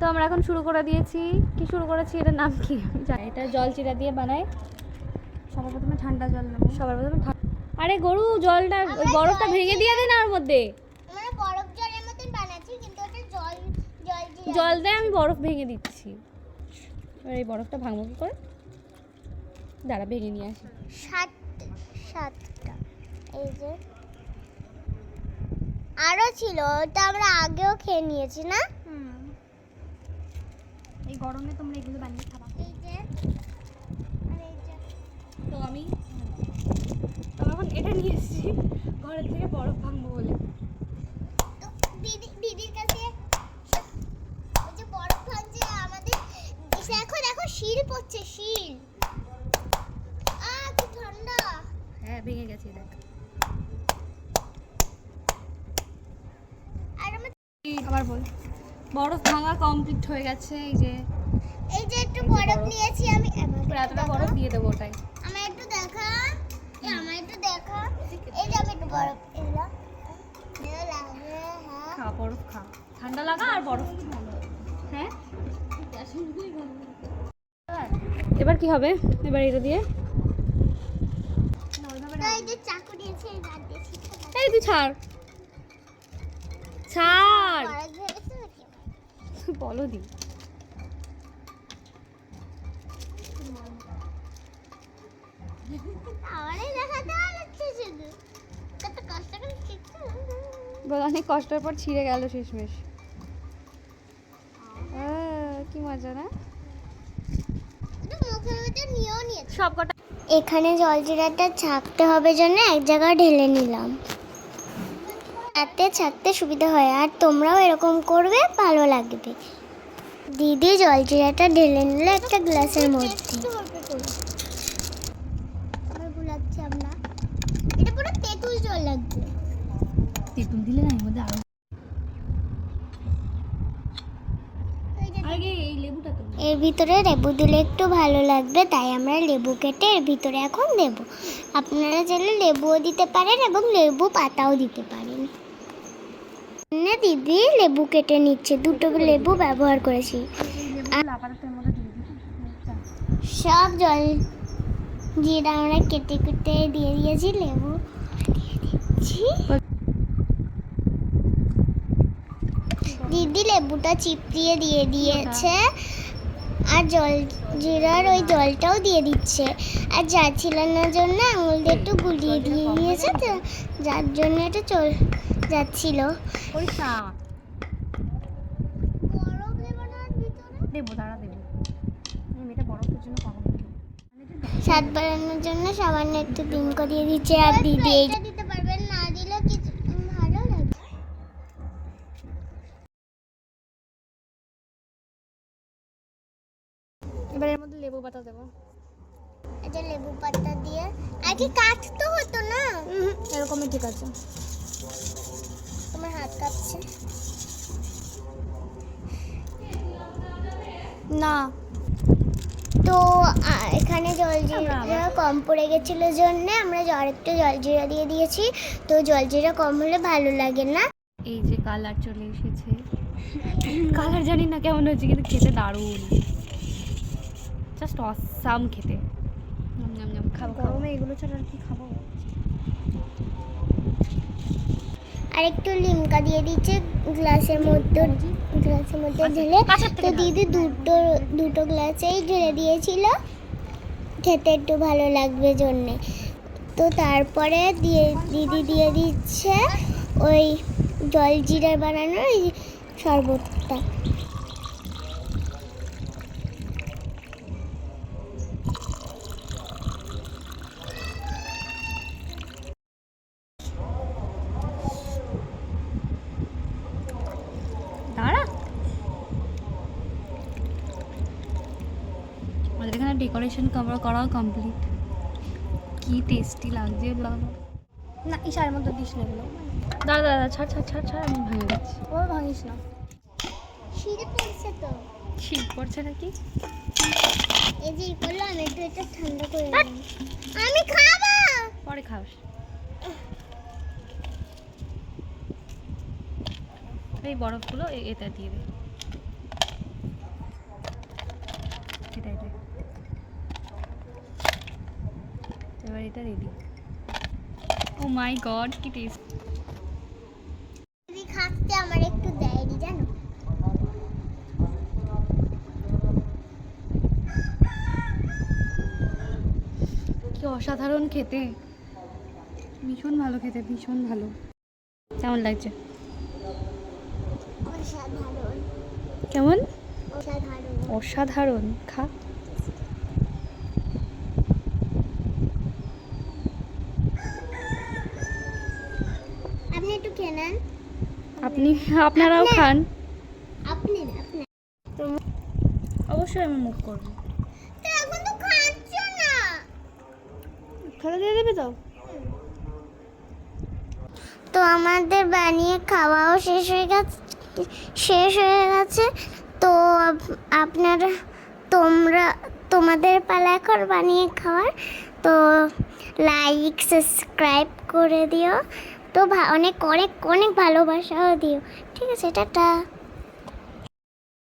তো আমরা এখন শুরু করে দিয়েছি। কি শুরু করেছি? এটার নাম কি? আমি এটা জল চিরা দিয়ে বানাই সবার প্রথমে ঠান্ডা জল নেব। সবার প্রথমে আরে গরু জলটা ওই বরফটা ভেঙে দিয়ে দে না ওর মধ্যে। আমরা বরফ জলের মতন বানাচ্ছি কিন্তু ওটা জল জল দিয়ে জল দিয়ে আমি বরফ ভেঙে দিচ্ছি। এবার এই বরফটা ভাঙবো কি করে? দাঁড়া ভেঙে নিয়ে আসি। সাত সাতটা। এই যে। আরও ছিল ওটা আমরা আগেও খেয়ে নিয়েছি না? গরমে তোমরা এগুলো বানিয়ে খাবা। এই যে আর এই যে। তো আমি তো এখন এটা নিয়ে এসেছি ঘরের থেকে বরফ ভাঙবো বলে। তো দিদি দিদির কাছে বরফ ভাঙছে আমাদের দেখো দেখো শিল পড়ছে শিল। আ কি ঠান্ডা। হ্যাঁ ভেঙে গেছে দেখ। আর আবার বল। বরফ ভাঙা কমপ্লিট হয়ে গেছে এই যে। এই যে একটু বরফ বরফ। নিয়েছি আমি এতটা বরফ দিয়ে দেবো ওটাই। আমার একটু দেখা এই আমার একটু দেখা এই যে আমি একটু বরফ এগুলো এগুলো হ্যাঁ। খা বরফ খা। ঠান্ডা লাগা আর বরফ হ্যাঁ? এবার কি হবে? এবার এটা দিয়ে? এই তুই ছাড়। ছাড়। বরফ বলো দি। অনেক কষ্টের পর ছিঁড়ে গেল শেষমেশ। কি মজা না? সব কটা এখানে জলজিরাটা ছাকতে হবে জন্য এক জায়গায় ঢেলে নিলাম। তাতে ছাকতে সুবিধা হয় আর তোমরাও এরকম করবে ভালো লাগবে। দিদি জলজিরাটা ঢেলে নিলে একটা গ্লাসের মধ্যে গুলাচ্ছি আমরা এটা পুরো লাগছে। তেঁতুল দিলে না এর মধ্যে আরও এর ভিতরে লেবু দিলে একটু ভালো লাগবে তাই আমরা লেবু কেটে এর ভিতরে এখন দেব। আপনারা চাইলে লেবুও দিতে পারেন এবং লেবু পাতাও দিতে পারেন। না দিদি লেবু কেটে নিচ্ছে দুটো লেবু ব্যবহার করেছি। সব জল জিরা আমরা কেটে কেটে দিয়ে দিয়েছি লেবু। দিয়ে দিদি লেবুটা চিপড়িয়ে দিয়ে দিয়েছে। আর জল জিরার ওই জলটাও দিয়ে দিচ্ছে। আর যা ছিলানোর জন্য আঙুল দিয়ে একটু গুলিয়ে দিয়ে দিয়েছে তো যার জন্য এটা চল যাচ্ছিল। না স্বাদ বাড়ানোর জন্য সামান্য একটু ডিমক দিয়ে দিচ্ছে। আর দিদি এইটা দিতে পারবেন না দিলে কিছু ভালো লাগে এবার এর মধ্যে লেবু পাতা দেবো। এটা লেবু পাতা দিয়ে আর কি কাটতে হতো না? এরকমই ঠিক আছে। তোমার হাত কাঁপছে? না। তো এখানে জলজিরা কম পড়ে গেছিল জন্য আমরা জ্বর একটু জলজিরা দিয়ে দিয়েছি। তো জলজিরা কম হলে ভালো লাগে না। এই যে কালার চলে এসেছে। কালার জানি না কেমন হচ্ছে কিন্তু খেতে দারুণ। জাস্ট অসাম খেতে। খাব গরমে এগুলো ছাড়া আর কি খাব? আর একটু লিমকা দিয়ে দিচ্ছে গ্লাসের মধ্যে গ্লাসের মধ্যে ঢেলে। তো দিদি দুটো দুটো গ্লাসেই ঢেলে দিয়েছিল। খেতে একটু ভালো লাগবে জন্যে। তো তারপরে দিয়ে দিদি দিয়ে দিচ্ছে ওই জল জিরার বানানো ওই শরবতটা দাঁড়া আমাদের এখানে ডেকোরেশন কভার করাও কমপ্লিট কি টেস্টি লাগছে লাভ না ইশারের মধ্যে দিস না এগুলো। দাদা দাঁড়া ছাড় ছাড় ছাড় ছাড় আমি ভেঙে যাচ্ছি ও ভাঙিস না। শিরে পড়ছে তো। শীত পড়ছে নাকি? এই যে করল আমি একটু এটা ঠান্ডা করে। আমি খাব! পরে খাস। এই বরফগুলো এ- এতে দিয়ে দে। এটা রেডি ও মাই গড কি টেস্ট খাচ্ছে আমার একটু দেয়নি জানো? কি অসাধারণ খেতে। ভীষণ ভালো খেতে ভীষণ ভালো। কেমন লাগছে? অসাধারণ। কেমন? অসাধারণ। অসাধারণ খা। একটু খেয়ে নেন। আপনি আপনারাও খান। আপনি আপনি অবশ্যই আমি মুখ করব। তো এখন তো খাচ্ছ না। খেলা দিয়ে দেবে তো? তো আমাদের বানিয়ে খাওয়াও শেষ হয়ে গেছে শেষ হয়ে গেছে। তো আপ- আপনারা তোমরা তোমাদের পালা এখন বানিয়ে খাওয়ার। তো লাইক সাবস্ক্রাইব করে দিও। তো অনেক অনেক অনেক ভালোবাসাও দিও। ঠিক আছে টাটা।